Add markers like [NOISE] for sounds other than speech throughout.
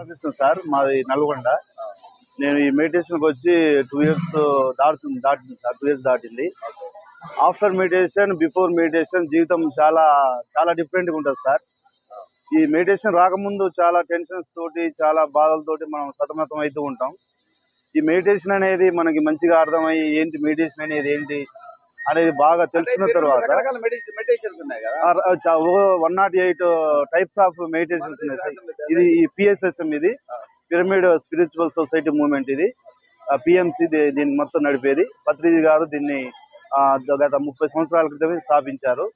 Balakrishna sir. మాది నల్గొండ. నేను ఈ మెడిటేషన్కి వచ్చి టూ ఇయర్స్ దాటుతుంది దాటింది సార్. టూ ఇయర్స్ దాటింది. ఆఫ్టర్ మెడిటేషన్ బిఫోర్ మెడిటేషన్ జీవితం చాలా చాలా డిఫరెంట్గా ఉంటుంది సార్. ఈ మెడిటేషన్ రాకముందు చాలా టెన్షన్స్ తోటి చాలా బాధలతోటి మనం సతమతం అవుతూ ఉంటాం. ఈ మెడిటేషన్ అనేది మనకి మంచిగా అర్థమయ్యి ఏంటి మెడిటేషన్ అనేది ఏంటి అనేది బాగా తెలుసుకున్న తర్వాత one nought eight types of meditations ఉన్నాయి. ఇది ఈ పిఎస్ఎస్ఎం ఇది. పిరమిడ్ స్పిరిచువల్ సొసైటీ మూవ్మెంట్ ఇది. పిఎంసి దీన్ని మొత్తం నడిపేది. పత్రిజీ గారు దీన్ని గత ముప్పై సంవత్సరాల క్రితమే స్థాపించారు.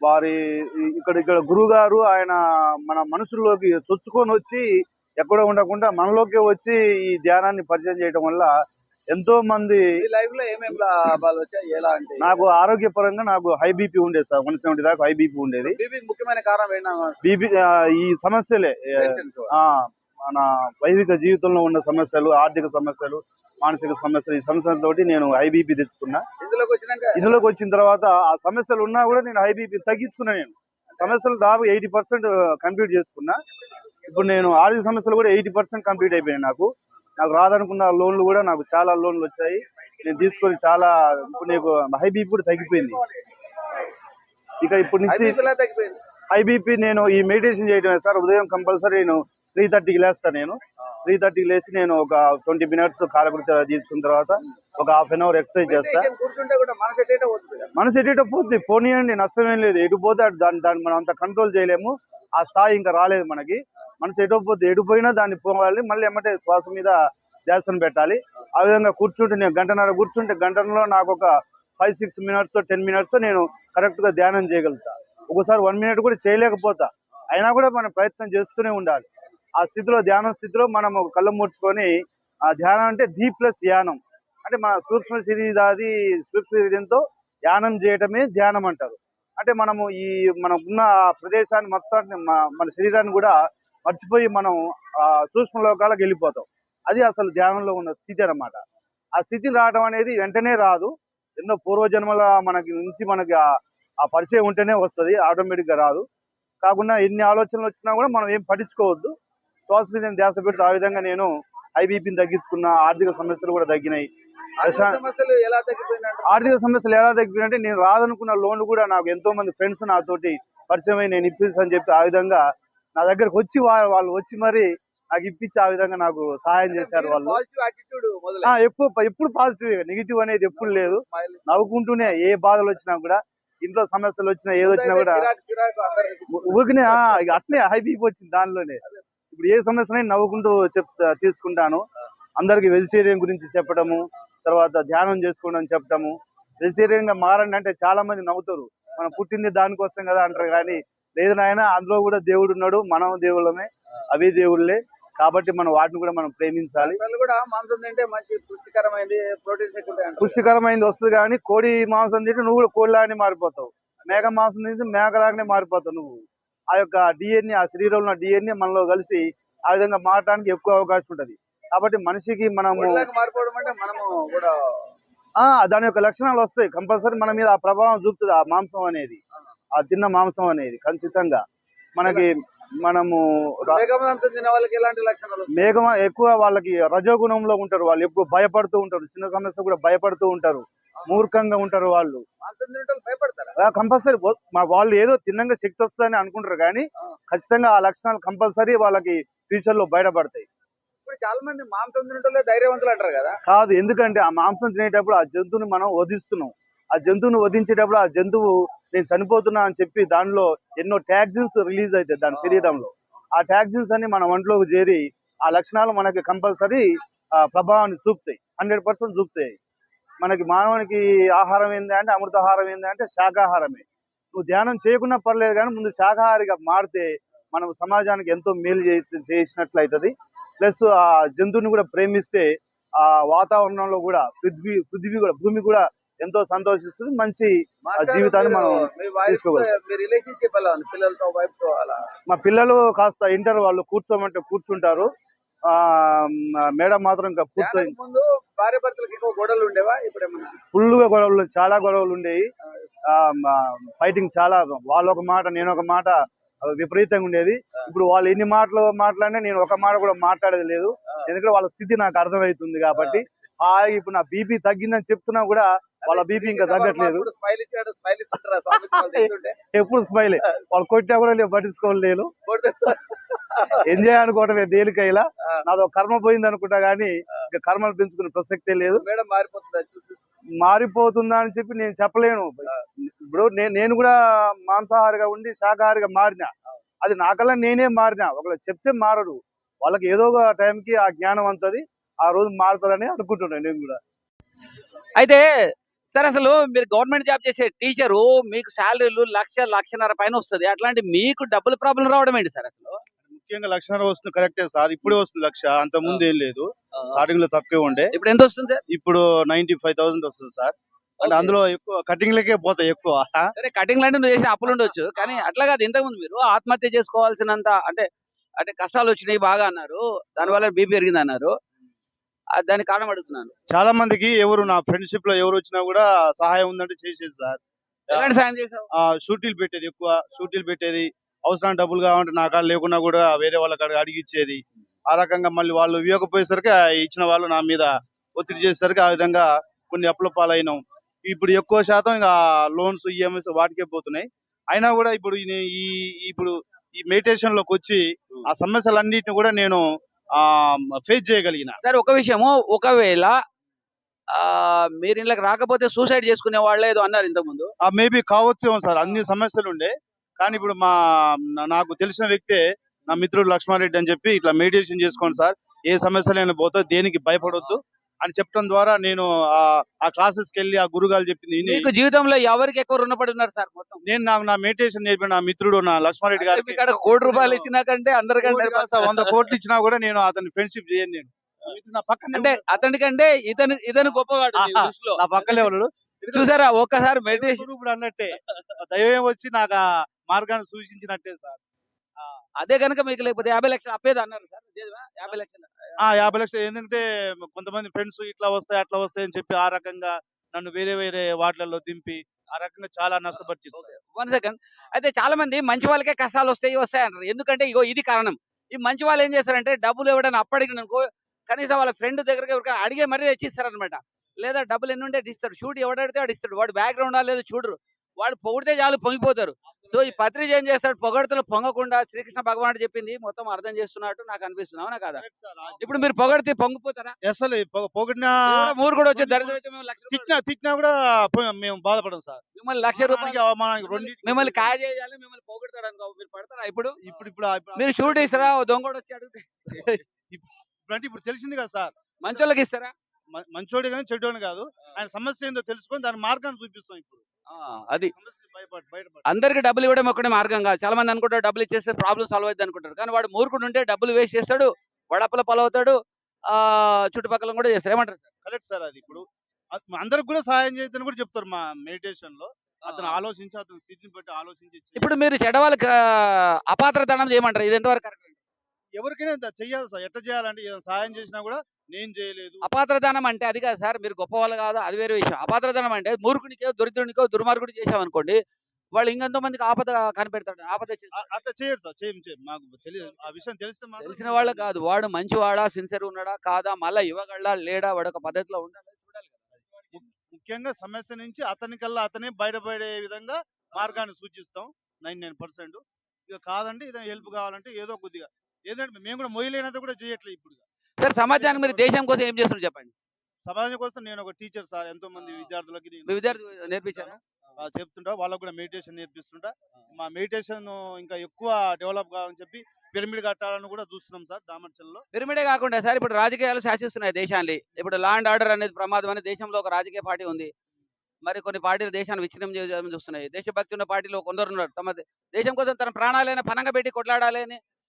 వారి ఇక్కడ ఇక్కడ గురువు గారు ఆయన మన మనసుల్లోకి చొచ్చుకొని వచ్చి ఎక్కడో ఉండకుండా మనలోకే వచ్చి ఈ ధ్యానాన్ని పరిచయం చేయడం వల్ల ఎంతో మంది ఈ లైఫ్లో ఏమేమి లాభాలు వచ్చాయి? ఎలా అంటే? నాకు ఆరోగ్యపరంగా నాకు హై బీపీ ఉండేది సార్. వన్ సెవెంటీ దాకా హై బీపీ ఉండేది. బీపీ ముఖ్యమైన కారణం ఏంటన్నా బీపీ ఈ సమస్యలే. మన వైదిక జీవితంలో ఉన్న సమస్యలు ఆర్థిక సమస్యలు మానసిక సమస్యలు ఈ సమస్యలతోటి నేను ఐబీపీ తెచ్చుకున్నా. ఇందులోకి వచ్చినాక? ఇందులోకి వచ్చిన తర్వాత ఆ సమస్యలు ఉన్నా కూడా నేను ఐబీపీ తగ్గించుకున్నా నేను. సమస్యలు దాదాపు ఎయిటీ పర్సెంట్ కంప్లీట్ చేసుకున్నా. ఇప్పుడు నేను ఆర్థిక సమస్యలు కూడా ఎయిటీ పర్సెంట్ కంప్లీట్ అయిపోయాయి నాకు. నాకు రాదనుకున్న లోన్లు కూడా నాకు చాలా లోన్లు వచ్చాయి. నేను తీసుకొని చాలా ఇప్పుడు నీకు హై బీపీ కూడా తగ్గిపోయింది. ఇక ఇప్పటి నుంచి తగ్గిపోయింది? ఐబీపీ నేను ఈ మెడిటేషన్ చేయడమే సార్ ఉదయం కంపల్సరీ నేను త్రీ థర్టీకి లేస్తాను నేను. త్రీ థర్టీకి లేచి నేను ఒక ట్వంటీ మినిట్స్ కాలకృతి తీసుకున్న తర్వాత ఒక హాఫ్ అన్ అవర్ ఎక్సర్సైజ్ చేస్తా. మనసు ఎటేటో పోతుంది పోనీయండి నష్టం ఏం లేదు. ఎటు పోతే దాన్ని దాన్ని మనం అంత కంట్రోల్ చేయలేము. ఆ స్థాయి ఇంకా రాలేదు మనకి. మనసు ఎటు పోతే ఎడిపోయినా దాన్ని పోవాలి మళ్ళీ ఎమ్మటే శ్వాస మీద ధ్యాసను పెట్టాలి. ఆ విధంగా కూర్చుంటే నేను గంటన్నర కూర్చుంటే గంటలో నాకు ఒక five six minutes ten minutes నేను కరెక్ట్గా ధ్యానం చేయగలుగుతా. ఒకసారి వన్ మినిట్ కూడా చేయలేకపోతా. అయినా కూడా మనం ప్రయత్నం చేస్తూనే ఉండాలి. ఆ స్థితిలో ధ్యానం స్థితిలో మనం కళ్ళు ముడుచుకొని ఆ ధ్యానం అంటే ధీ ప్లస్ యానం. అంటే మన సూక్ష్మ శరీరాది సూక్ష్మ శరీరంతో ధ్యానం చేయటమే ధ్యానం అంటారు. అంటే మనము ఈ మనం ఉన్న ప్రదేశాన్ని మొత్తాన్ని మన శరీరాన్ని కూడా మర్చిపోయి మనం ఆ సూక్ష్మ లోకాలకు వెళ్ళిపోతాం. అది అసలు ధ్యానంలో ఉన్న స్థితి అన్నమాట. ఆ స్థితి రావడం అనేది వెంటనే రాదు. ఎన్నో పూర్వజన్మల మనకి నుంచి మనకి ఆ- పరిచయం ఉంటేనే వస్తుంది ఆటోమేటిక్గా రాదు. కాకుండా ఎన్ని ఆలోచనలు వచ్చినా కూడా మనం ఏం పట్టించుకోవద్దు. శ్వాస మీద ధ్యాస పెడితే ఆ విధంగా నేను ఐబీపీని తగ్గించుకున్న ఆర్థిక సమస్యలు కూడా తగ్గినాయి. ఆర్థిక సమస్యలు ఎలా తగ్గిపోయినంటే నేను రాదనుకున్న లోన్లు కూడా నాకు ఎంతో మంది ఫ్రెండ్స్ నాతోటి పరిచయం అయి నేను ఇప్పిస్తాను చెప్పి ఆ విధంగా నా దగ్గరకు వచ్చి వాళ్ళు వచ్చి మరి నాకు ఇప్పించి ఆ విధంగా నాకు సహాయం చేశారు వాళ్ళు. ఎప్పుడు ఎప్పుడు పాజిటివ్ నెగిటివ్ అనేది ఎప్పుడు లేదు. నవ్వుకుంటూనే ఏ బాధలు వచ్చినా కూడా ఇంట్లో సమస్యలు వచ్చినా ఏది వచ్చినా కూడా ఊరికనే అట్లే హై బీపీ వచ్చింది దానిలోనే. ఇప్పుడు ఏ సమస్యనైనా నవ్వుకుంటూ చెప్తా తీసుకుంటాను. అందరికి వెజిటేరియన్ గురించి చెప్పడము తర్వాత ధ్యానం చేసుకోవడం చెప్పడము వెజిటేరియన్గా మారండి అంటే చాలా మంది నవ్వుతారు. మనం పుట్టింది దానికోసం కదా అంటారు కానీ లేదు నాయన అందులో కూడా దేవుడు ఉన్నాడు మనం దేవుళ్ళమే అవే దేవుళ్ళే. కాబట్టి మనం వాటిని కూడా మనం ప్రేమించాలి. కూడా మాంసం తింటే మంచి పుష్టికరమైనది ప్రోటీన్స్ వస్తుంది కానీ కోడి మాంసం తింటే నువ్వు కూడా కోడిలాగానే మారిపోతావు. మేక మాంసం తింటే మేకలాగానే మారిపోతావు నువ్వు. ఆ యొక్క డిఎన్ఏ ఆ శరీరంలో ఉన్న డిఎన్ఏ మనలో కలిసి ఆ విధంగా మారడానికి ఎక్కువ అవకాశం ఉంటది. కాబట్టి మనిషికి మనము మారిపోవడం అంటే మనము కూడా ఆ దాని యొక్క లక్షణాలు వస్తాయి. కంపల్సరీ మన మీద ఆ ప్రభావం చూపుతుంది ఆ మాంసం అనేది. ఆ తిన్న మాంసం అనేది ఖచ్చితంగా. మనకి మనము? మేఘమ ఎక్కువ వాళ్ళకి రజోగుణంలో ఉంటారు. వాళ్ళు ఎక్కువ భయపడుతూ ఉంటారు. చిన్న సమస్య కూడా భయపడుతూ ఉంటారు. మూర్ఖంగా ఉంటారు వాళ్ళు. కంపల్సరీ. మా వాళ్ళు ఏదో తిన్నంగా శక్తి వస్తుందని అనుకుంటారు కానీ ఖచ్చితంగా ఆ లక్షణాలు కంపల్సరీ వాళ్ళకి ఫ్యూచర్లో బయటపడతాయి. ఇప్పుడు చాలా మంది మాంసం తినటంలో ధైర్యవంతులు అంటారు కదా? కాదు ఎందుకంటే ఆ మాంసం తినేటప్పుడు ఆ జంతువుని మనం వధిస్తున్నాం. ఆ జంతువుని వధించేటప్పుడు ఆ జంతువు నేను చనిపోతున్నా అని చెప్పి దానిలో ఎన్నో టాక్సిన్స్ రిలీజ్ అవుతాయి దాని శరీరంలో. ఆ టాక్సిన్స్ అన్ని మన ఒంట్లోకి చేరి ఆ లక్షణాలు మనకి కంపల్సరీ ప్రభావాన్ని చూపుతాయి. హండ్రెడ్ పర్సెంట్ చూపుతాయి. మనకి మానవునికి ఆహారం ఏంది అంటే అమృతాహారం ఏంది అంటే శాకాహారమే. నువ్వు ధ్యానం చేయకున్నా పర్లేదు కానీ ముందు శాకాహారిగా మారితే మనం సమాజానికి ఎంతో మేలు చే- చేసినట్లు అవుతుంది ప్లస్ ఆ జంతువుని కూడా ప్రేమిస్తే ఆ వాతావరణంలో కూడా పృథ్వీ పృథ్వీ కూడా భూమి కూడా ఎంతో సంతోషిస్తుంది. మంచి జీవితాన్ని మనం మీ తీసుకోగలం. పిల్లలు కాస్త ఇంటర్ వాళ్ళు కూర్చోమంటే కూర్చుంటారు. ఆ మేడం మాత్రం ఇంకా కూర్చో ధ్యానానికి ముందు భార్య భర్తలకు ఎక్కువ గొడవలు ఉండేవా? ఇప్పుడు ఏమన్నా? ఫుల్గా గొడవలు చాలా గొడవలు ఉండేవి. ఫైటింగ్ చాలా వాళ్ళ ఒక మాట నేను ఒక మాట విపరీతంగా ఉండేది. ఇప్పుడు వాళ్ళు ఎన్ని మాటలు మాట్లాడినా నేను ఒక మాట కూడా మాట్లాడేది లేదు. ఎందుకంటే వాళ్ళ స్థితి నాకు అర్థమవుతుంది కాబట్టి. ఆ. ఇప్పుడు నా బీపీ తగ్గిందని చెప్తున్నా కూడా వాళ్ళ బీపీ ఇంకా తగ్గట్లేదు? ఎప్పుడు స్మైల్ వాళ్ళు కొట్టినా కూడా నేను పట్టించుకోలేదు కొడుతూ- ఎంజాయ్ అనుకోవటమే దేనికైనా. ఆ. నాదో కర్మ పోయింది అనుకుంటా గానీ ఇక కర్మలు పెంచుకునే ప్రసక్తే లేదు. మేడం మారిపోతుందా అని చెప్పి నేను చెప్పలేను. ఇప్పుడు నేను నేను కూడా మాంసాహారిగా ఉండి శాకాహారిగా మారిన. అది నాకల్లా నేనే మారిన. ఒకళ్ళు చెప్తే మారడు వాళ్ళకి ఏదో ఒక టైంకి ఆ జ్ఞానం అంతది. ఆ రోజు మారుతారని అనుకుంటున్నాను నేను కూడా. అయితే సార్ అసలు మీరు గవర్నమెంట్ జాబ్ చేసే టీచరు మీకు శాలరీలు లక్ష లక్షన్నర పైన వస్తుంది. అట్లాంటి మీకు డబ్బుల ప్రాబ్లం రావడం ఏంటి సార్ అసలు? ముఖ్యంగా లక్షణాలు వస్తుంది కరెక్టే సార్. ఇప్పుడే వస్తుంది లక్ష అంత ముందు ఏం లేదు. స్టార్టింగ్లో తక్కువే ఉండే. ఇప్పుడు ఎంత వస్తుంది సార్? ఇప్పుడు నైన్టీ ఫైవ్ థౌసండ్ వస్తుంది సార్. అంటే. అందులో ఎక్కువ కటింగ్లకే పోతాయి ఎక్కువ. సరే కటింగ్ లాంటి నువ్వు చేసిన అప్పులు ఉండొచ్చు. కానీ అట్లా కాదు. ఇంతకుముందు మీరు ఆత్మహత్య చేసుకోవాల్సినంత అంటే అంటే కష్టాలు వచ్చినాయి బాగా అన్నారు. దానివల్ల బీపీ పెరిగింది అన్నారు ఆ, దానికి కారణం అడుగుతున్నాను. చాలా మందికి ఎవరు నా ఫ్రెండ్షిప్లో ఎవరు వచ్చినా కూడా సహాయం ఉందంటే చేసేది సార్. ఎలాంటి సాయం చేసావు ఆ షూటీలు పెట్టేది ఎక్కువ. షూటీలు పెట్టేది అవసరం డబ్బులు కావాలంటే నా కాడ లేకున్నా కూడా వేరే వాళ్ళ కాడ అడిగి ఇచ్చేది ఆ రకంగా మళ్ళీ వాళ్ళు ఇవ్వకపోయేసరికి ఇచ్చిన వాళ్ళు నా మీద ఒత్తిడి చేసేసరికి ఆ విధంగా కొన్ని అప్పుల పాలైనాం. ఇప్పుడు ఎక్కువ శాతం ఇంకా లోన్స్ ఈఎంఐస్ వాటికే పోతున్నాయి. అయినా కూడా ఇప్పుడు ఈ ఇప్పుడు ఈ మెడిటేషన్లోకి వచ్చి ఆ సమస్యలన్నిటిని కూడా నేను ఫేస్ చేయగలిగిన. సార్ ఒక విషయము ఒకవేళ ఆ, మీరు ఇళ్ళకి రాకపోతే సూసైడ్ చేసుకునే వాళ్ళే ఏదో అన్నారు ఇంతకుముందు. ఆ మేబీ కావచ్చేమో సార్ అన్ని సమస్యలు ఉండే. కానీ ఇప్పుడు మా నాకు తెలిసిన వ్యక్తే నా మిత్రుడు లక్ష్మారెడ్డి అని చెప్పి ఇట్లా మెడిటేషన్ చేసుకోండి సార్. ఏ సమస్యలైనా పోతే దేనికి భయపడొద్దు. అని చెప్పడం ద్వారా నేను ఆ ఆ క్లాసెస్కి వెళ్ళి ఆ గురుగారు చెప్పింది మీకు జీవితంలో ఎవరికి ఎక్కువ రుణపడి ఉన్నారు సార్ మొత్తం? నేను నాకు నా మెడిటేషన్ నేర్పిన నా మిత్రుడు నా లక్ష్మారెడ్డి మీకు అక్కడ కోటి రూపాయలు ఇచ్చినా కంటే అందరికంటే కోటి వంద కోట్లు ఇచ్చినా కూడా నేను అతని ఫ్రెండ్షిప్ చేయను నేను. అంటే అతనికంటే ఇతను ఇతను గొప్పవాడు. నా పక్కనే ఉన్నాడు. చూసారా ఒక్కసారి మెడిటేషన్ ఇప్పుడు అన్నట్టే. దైవం వచ్చి నాకు ఆ మార్గాన్ని సూచించినట్టే సార్. అదే కనుక మీకు లేకపోతే యాభై లక్షలు అప్పేది అన్నారు సార్? యాభై లక్షలు. ఆ యాభై లక్షలు ఏంటంటే కొంతమంది ఫ్రెండ్స్ ఇట్లా వస్తాయి అట్లా వస్తాయి అని చెప్పి ఆ రకంగా నన్ను వేరే వేరే వాటిలలో దింపి ఆ రకంగా చాలా నష్టపరిచింది. One second. అయితే చాలా మంది మంచి వాళ్ళకే కష్టాలు వస్తాయి వస్తాయి అంటారు ఎందుకంటే ఇగో ఇది కారణం. ఈ మంచి వాళ్ళు ఏం చేస్తారంటే డబ్బులు ఇవ్వడానికి అప్పడిగిన అనుకో కనీసం వాళ్ళ ఫ్రెండ్ దగ్గరికి ఎవరికైనా అడిగే మరీ తెచ్చిస్తారనమాట లేదా డబ్బులు ఎన్ని ఉంటే ఇస్తాడు. షూట్ ఎవడడితే వాడు ఇస్తాడు. వాడు బ్యాక్గ్రౌండ్ లేదు చూడరు. వాడు పొగిడితే చాలు పొంగిపోతారు. సో ఈ పత్రిక ఏం చేస్తాడు? పొగడుతులు పొంగకుండా శ్రీకృష్ణ భగవానుడు చెప్పింది మొత్తం అర్థం చేస్తున్నట్టు నాకు అనిపిస్తుంది. అవునా కదా? ఇప్పుడు మీరు పొగడితే పొంగిపోతారా? అసలు పొగిడినా కూడా వచ్చి తిట్టినా తిట్టినా కూడా మేము బాధపడం సార్. మిమ్మల్ని లక్ష రూపాయలు మిమ్మల్ని కాయ చేయాలి మిమ్మల్ని పొగడతాడు అనుకో మీరు పడతారా ఇప్పుడు? ఇప్పుడు ఇప్పుడు మీరు షూట్ ఇస్తారా దొంగోడు వచ్చి అడిగితే. [LAUGHS] ఇప్పుడు తెలిసింది కదా సార్. మంచోళ్ళకి ఇస్తారా? మంచోడే కానీ చెడ్డోని కాదు. ఆయన సమస్య ఏందో తెలుసుకొని దాని మార్గాన్ని చూపిస్తాం ఇప్పుడు. అది. అందరికి డబ్బులు ఇవ్వడం ఒక్కడే మార్గం కాదు. చాలా మంది అనుకుంటారు డబ్బులు ఇచ్చేస్తే ప్రాబ్లం సాల్వ్ అవుతుంది అనుకుంటారు. కానీ వాడు మూర్ఖుడు ఉంటే డబ్బులు వేస్ట్ చేస్తాడు వాడు అప్పుల పాలవుతాడు ఆ చుట్టుపక్కల కూడా చేస్తారు. ఏమంటారు సార్? కరెక్ట్ సార్ అది ఇప్పుడు. అందరికి కూడా సహాయం చేయొద్దని కూడా చెప్తారు మా మెడిటేషన్లో అతను ఆలోచించి అతని స్థితిని బట్టి ఆలోచించి. ఇప్పుడు మీరు చెడవాళ్ళకి అపాత్ర దానం చేయమంటారు? ఇది ఎంతవరకు కరెక్ట్ ఎవరికైనా ఇంత చెయ్యాలి సార్. ఎట్లా చేయాలంటే ఏదైనా సహాయం చేసినా కూడా నేను చేయలేదు. అపాత్ర దానం అంటే అది కాదు సార్. మీరు గొప్ప వాళ్ళు కాదు అది వేరే విషయం. అపాత్ర దానం అంటే మూర్ఖునికో దరిద్రునికో దుర్మార్గుడు చేసామనుకోండి వాళ్ళు ఇంకెంతో మందికి ఆపద కనిపెడతాడు ఆపద అట్లా చేయరు సార్. చేయం చేయం మాకు తెలియదు ఆ విషయం తెలిస్తే తెలిసిన వాళ్ళు కాదు. వాడు మంచివాడా సిన్సియర్ ఉన్నాడా కాదా మళ్ళా ఇవ్వగలడా లేడా వాడు ఒక పద్ధతిలో ఉండాలి. ముఖ్యంగా సమస్య నుంచి అతనికల్లా అతనే బయటపడే విధంగా మార్గాన్ని సూచిస్తాం. Nine nine percent. ఇక కాదండి ఏదైనా హెల్ప్ కావాలంటే ఏదో కొద్దిగా ఏదంటే మేము కూడా మొయ్యలేనంత కూడా చేయట్లేదు ఇప్పుడు సార్ సమాజానికి మీరు దేశం కోసం ఏం చేస్తున్నారు చెప్పండి? సమాజం కోసం నేను ఒక టీచర్ సార్ ఎంతో మంది విద్యార్థులకి నేను మీ విద్యార్థి నేర్పించారా? ఆ, చెప్తుంటా వాళ్ళకు కూడా మెడిటేషన్ నేర్పిస్తుంటా. మా మెడిటేషన్ ఇంకా ఎక్కువ డెవలప్ కావాలని చెప్పి పిరమిడ్ కట్టాలని కూడా చూస్తున్నాం సార్ దామర్చల్లో పిరమిడే కాకుండా సార్ ఇప్పుడు రాజకీయాలు శాసిస్తున్నాయి దేశాన్ని. ఇప్పుడు లా అండ్ ఆర్డర్ అనేది ప్రమాదం అని దేశంలో ఒక రాజకీయ పార్టీ ఉంది. మరి కొన్ని పార్టీలు దేశాన్ని విచ్ఛిన్నం చేయాలని చూస్తున్నాయి. దేశభక్తి ఉన్న పార్టీలో కొందరు ఉన్నారు. తమ దేశం కోసం తన ప్రాణాలైనా పనంగా పెట్టి కొట్లాడాలి అని ఓ, ఆ,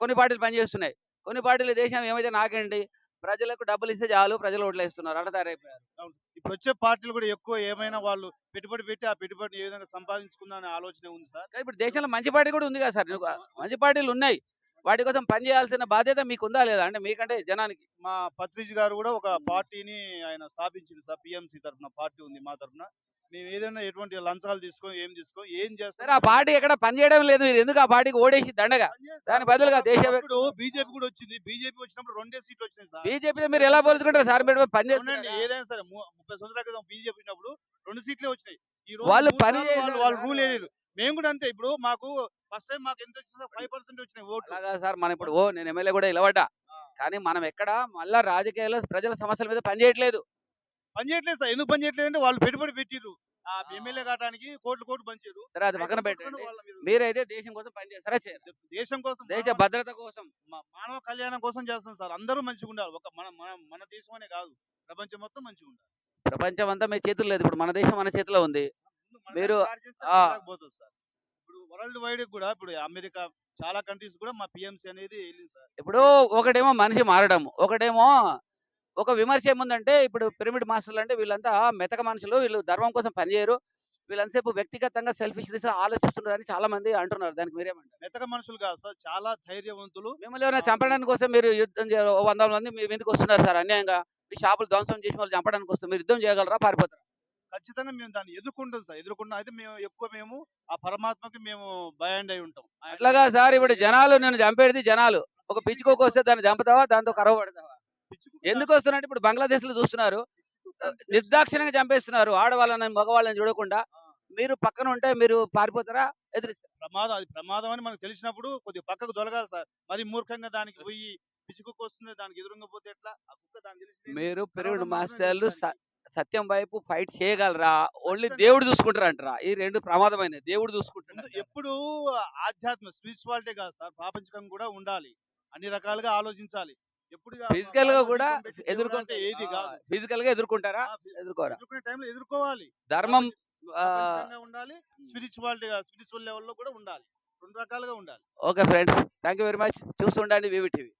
కొన్ని పార్టీలు పనిచేస్తున్నాయి కొన్ని పార్టీలు దేశం ఏమైతే నాకేంటి? ప్రజలకు డబ్బులు ఇస్తే చాలు ప్రజలు ఓట్లు వేస్తున్నారు అట్లా తయారైపోయారు ఇప్పుడు వచ్చే పార్టీలు కూడా ఎక్కువ ఏమైనా వాళ్ళు పెట్టుబడి పెట్టి ఆ పెట్టుబడిని ఏ విధంగా సంపాదించుకుందాం అనే ఆలోచన ఉంది సార్? ఇప్పుడు దేశంలో మంచి పార్టీ కూడా ఉంది కదా సార్? మంచి పార్టీలు ఉన్నాయి. వాటి కోసం పని చేయాల్సిన బాధ్యత మీకు ఉందా లేదా? అంటే మీకంటే జనానికి. మా పత్రిజ్ గారు కూడా ఒక పార్టీని ఆయన స్థాపించింది సార్. పిఎంసి తరఫున పార్టీ ఉంది మా తరఫున. మేము ఏదైనా ఎటువంటి లంచాలు తీసుకో ఏం తీసుకో ఏం సరే చేస్తాం ఆ పార్టీ ఎక్కడ పనిచేయడం లేదు మీరు ఎందుకు ఆ పార్టీకి ఓడేసి దండగా? దాని బదులుగా దేశ- ఇప్పుడు బీజేపీ కూడా వచ్చింది. బీజేపీ వచ్చినప్పుడు రెండే సీట్లు వచ్చినాయి సార్. బీజేపీతో మీరు ఎలా పోల్చుకుంటారు? సార్ మీరు పని అవునండి చేస్తున్నారు? ఏదైనా సరే ముప్పై సంవత్సరాల క్రితం బీజేపీ ఉన్నప్పుడు రెండు సీట్లే వచ్చినాయి. ఈ రోజు వాళ్ళు పని వాళ్ళు. రూల్ వేయలేరు మేము కూడా అంతే. ఇప్పుడు మాకు ఫస్ట్ టైం మాకు ఎంత వచ్చింది ఫైవ్ పర్సెంట్ వచ్చినాయి ఓట్లు. అలాగా సార్ మనం ఇప్పుడు ఓ నేను ఎమ్మెల్యే కూడా నిలబడ్డా. కానీ మనం ఎక్కడ మళ్ళా రాజకీయాల్లో ప్రజల సమస్యల మీద పని చేయట్లేదు. పని చేయట్లేదు సార్. ఎందుకు పని చేయట్లేదు అంటే వాళ్ళు పెట్టుబడి పెట్టిర్రు. ఆ ఎమ్మెల్యే కావడానికి కోట్లు కోట్లు పంచారు. సరే అది పక్కన పెట్టండి. మీరైతే దేశం కోసం పని చేస్తారా. చేయరా? దేశం కోసం దేశ భద్రత కోసం మా- మానవ కళ్యాణం కోసం చేస్తాం సార్. అందరూ మంచిగా ఉండాలి. ఒక మన మన దేశం అనే కాదు. ప్రపంచం మొత్తం మంచిగా ఉండాలి. ప్రపంచం అంతా మీ చేతుల్లో లేదు. ఇప్పుడు మన దేశం మన చేతిలో ఉంది. మీరు- పోతుంది సార్. ఇప్పుడు వరల్డ్ వైడ్ కూడా ఇప్పుడు అమెరికా చాలా కంట్రీస్ కూడా మా పిఎంసీ అనేది వెళ్ళింది సార్. ఇప్పుడు ఒకటేమో మనిషి మారడం. ఒకటేమో ఒక విమర్శ ఏముందంటే ఇప్పుడు పిరమిడ్ మాస్టర్లు అంటే వీళ్ళంతా మెతక మనుషులు వీళ్ళు ధర్మం కోసం పనిచేయరు వీళ్ళంతసేపు వ్యక్తిగతంగా సెల్ఫిష్నెస్ ఆలోచిస్తున్నారని చాలా మంది అంటున్నారు. దానికి మీరేమంటారు? మెతక మనుషులు కాదు సార్ చాలా ధైర్యవంతులు. మిమ్మల్ని ఎవరైనా చంపడానికి కోసం మీరు యుద్ధం వంద మంది మీ మీదకి వస్తున్నారు సార్ అన్యాయంగా. మీ షాపులు ధ్వంసం చేసి వాళ్ళు చంపడానికి వస్తారు మీరు యుద్ధం చేయగలరా? పారిపోతారా? ఖచ్చితంగా మేము దాన్ని ఎదుర్కొంటాం సార్. ఎదుర్కొంటాం అయితే మేము ఎక్కువ మేము ఆ పరమాత్మకి మేము భయాండ్ అయి ఉంటాం. అట్లాగా సార్ ఇప్పుడు జనాలు నేను చంపేది జనాలు. ఒక పిచ్చుకోక వస్తే దాన్ని చంపుతావా? దాంతో కరవ పడతావా? ఎందుకు వస్తున్నట్టు ఇప్పుడు బంగ్లాదేశ్లో చూస్తున్నారు నిర్దాక్షిణంగా చంపేస్తున్నారు. ఆడవాళ్ళని మగవాళ్ళని చూడకుండా. మీరు పక్కన ఉంటే మీరు పారిపోతారా? ఎదురిస్తారు? ప్రమాదం అది ప్రమాదం అని మనకు తెలిసినప్పుడు కొద్దిగా పక్కకు దొలగాలి సార్. మరి మూర్ఖంగా దానికి పోయి పిచ్చుకుక్క వస్తుంది దానికి ఎదురుగా పోతే ఎట్లా? ఆ కుక్క దానికి తెలిసి మీరు మాత్రమే మాస్టర్లు. సత్యం వైపు ఫైట్ చేయగలరా? ఓన్లీ. దేవుడు చూసుకుంటారు అంటారా ఈ రెండు ప్రమాదమైనవి. దేవుడు చూసుకుంటారు ఎప్పుడు ఆధ్యాత్మ స్పిరిచువాలిటీ కాదు సార్. ప్రాపంచికం కూడా ఉండాలి. అన్ని రకాలుగా ఆలోచించాలి. ఫిజికల్గా కూడా ఎదుర్కొంటే ఏది కాదు. ఫిజికల్గా ఎదుర్కొంటారా? ఎదుర్కోరా? టైంలో ఎదుర్కోవాలి. ధర్మం ఉండాలి స్పిరిచువాలిటీ స్పిరిచువల్ లెవెల్లో కూడా ఉండాలి. రెండు రకాలుగా ఉండాలి. Okay friends thank you very much. చూస్తుండండి VV TV.